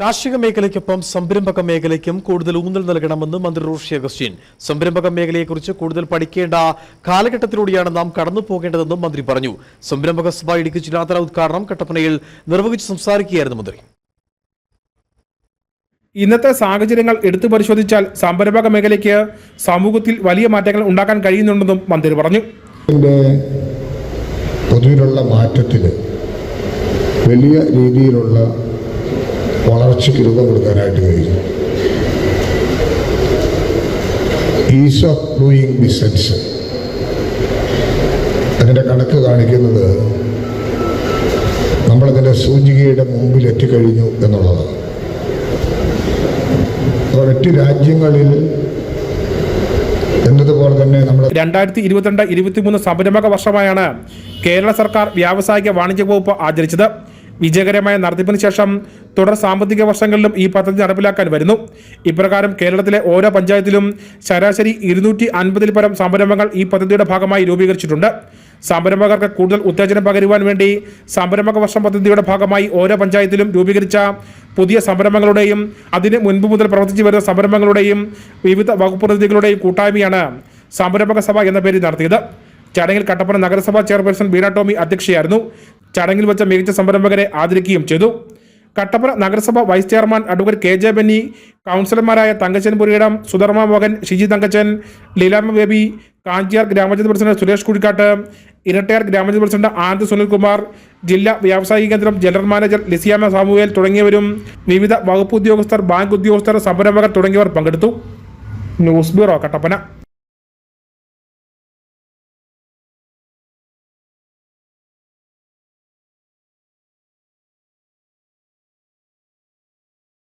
കാർഷിക മേഖലയ്ക്കൊപ്പം സംരംഭക മേഖലയ്ക്കും കൂടുതൽ ഊന്നൽ നൽകണമെന്ന് മന്ത്രി റോഷി അഗസ്റ്റിൻ. സംരംഭക മേഖലയെക്കുറിച്ച് കൂടുതൽ പഠിക്കേണ്ട കാലഘട്ടത്തിലൂടെയാണ് നാം കടന്നു പോകേണ്ടതെന്നും മന്ത്രി പറഞ്ഞു. സംരംഭക സഭ ഇടുക്കി ജില്ലാതല ഉദ്ഘാടനം കട്ടപ്പനയിൽ നിർവഹിച്ച് സംസാരിക്കുകയായിരുന്നു മന്ത്രി. ഇന്നത്തെ സാഹചര്യങ്ങൾ എടുത്തു പരിശോധിച്ചാൽ സംരംഭക മേഖലയ്ക്ക് സമൂഹത്തിൽ വലിയ മാറ്റങ്ങൾ ഉണ്ടാക്കാൻ കഴിയുന്നുണ്ടെന്നും മന്ത്രി പറഞ്ഞു. പൊതുവിലുള്ള മാറ്റത്തിന് വലിയ രീതിയിലുള്ള വളർച്ചയ്ക്ക് രൂപം കൊടുക്കാനായിട്ട് കഴിയും. ഈസ് ഓഫ് ഡൂയിങ് ബിസിനസ് അതിന്റെ കണക്ക് കാണിക്കുന്നത് നമ്മളതിന്റെ സൂചികയുടെ മുമ്പിൽ എത്തിക്കഴിഞ്ഞു എന്നുള്ളതാണ്. മറ്റ് രാജ്യങ്ങളിൽ എന്നതുപോലെ തന്നെ നമ്മൾ രണ്ടായിരത്തി ഇരുപത്തിരണ്ട് ഇരുപത്തിമൂന്ന് സംരംഭക വർഷമായാണ് കേരള സർക്കാർ വ്യാവസായിക വാണിജ്യ വകുപ്പ് ആചരിച്ചത്. വിജയകരമായ നടത്തിപ്പിന് ശേഷം തുടർ സാമ്പത്തിക വർഷങ്ങളിലും ഈ പദ്ധതി നടപ്പിലാക്കാൻ വരുന്നു. ഇപ്രകാരം കേരളത്തിലെ ഓരോ പഞ്ചായത്തിലും ശരാശരി ഇരുന്നൂറ്റി അൻപതിൽ പരം സംരംഭങ്ങൾ ഈ പദ്ധതിയുടെ ഭാഗമായി രൂപീകരിച്ചിട്ടുണ്ട്. സംരംഭകർക്ക് കൂടുതൽ ഉത്തേജനം പകരുവാൻ വേണ്ടി സംരംഭക വർഷം പദ്ധതിയുടെ ഭാഗമായി ഓരോ പഞ്ചായത്തിലും രൂപീകരിച്ച പുതിയ സംരംഭങ്ങളുടെയും അതിന് മുൻപ് മുതൽ പ്രവർത്തിച്ചു വരുന്ന സംരംഭങ്ങളുടെയും വിവിധ വകുപ്പ് പ്രതിനിധികളുടെയും കൂട്ടായ്മയാണ് സംരംഭക സഭ എന്ന പേരിൽ നടത്തിയത്. ചടങ്ങിൽ കട്ടപ്പന നഗരസഭാ ചെയർപേഴ്സൺ ബീന ടോമി അധ്യക്ഷയായിരുന്നു. ചടങ്ങിൽ വെച്ച മികച്ച സംരംഭകരെ ആദരിക്കുകയും ചെയ്തു. കട്ടപ്പന നഗരസഭ vice chairman advocate K J Benny കൗൺസിലർമാരായ തങ്കച്ചൻ പുരീടം സുധർമ്മ മോഹൻ ഷിജി തങ്കച്ചൻ ലീലാമ്മ ബേബി കാഞ്ചിയാർ ഗ്രാമപഞ്ചായത്ത് പ്രസിഡന്റ് സുരേഷ് കുഴിക്കാട്ട് ഇരട്ടയാർ ഗ്രാമപഞ്ചായത്ത് പ്രസിഡന്റ് ആനന്ദ് സുനിൽകുമാർ ജില്ലാ വ്യാവസായിക കേന്ദ്രം ജനറൽ മാനേജർ ലിസിയാമ സാമുവേൽ തുടങ്ങിയവരും വിവിധ വകുപ്പ് ഉദ്യോഗസ്ഥർ ബാങ്ക് ഉദ്യോഗസ്ഥർ സംരംഭകർ തുടങ്ങിയവർ പങ്കെടുത്തു. News bureau Kattappana.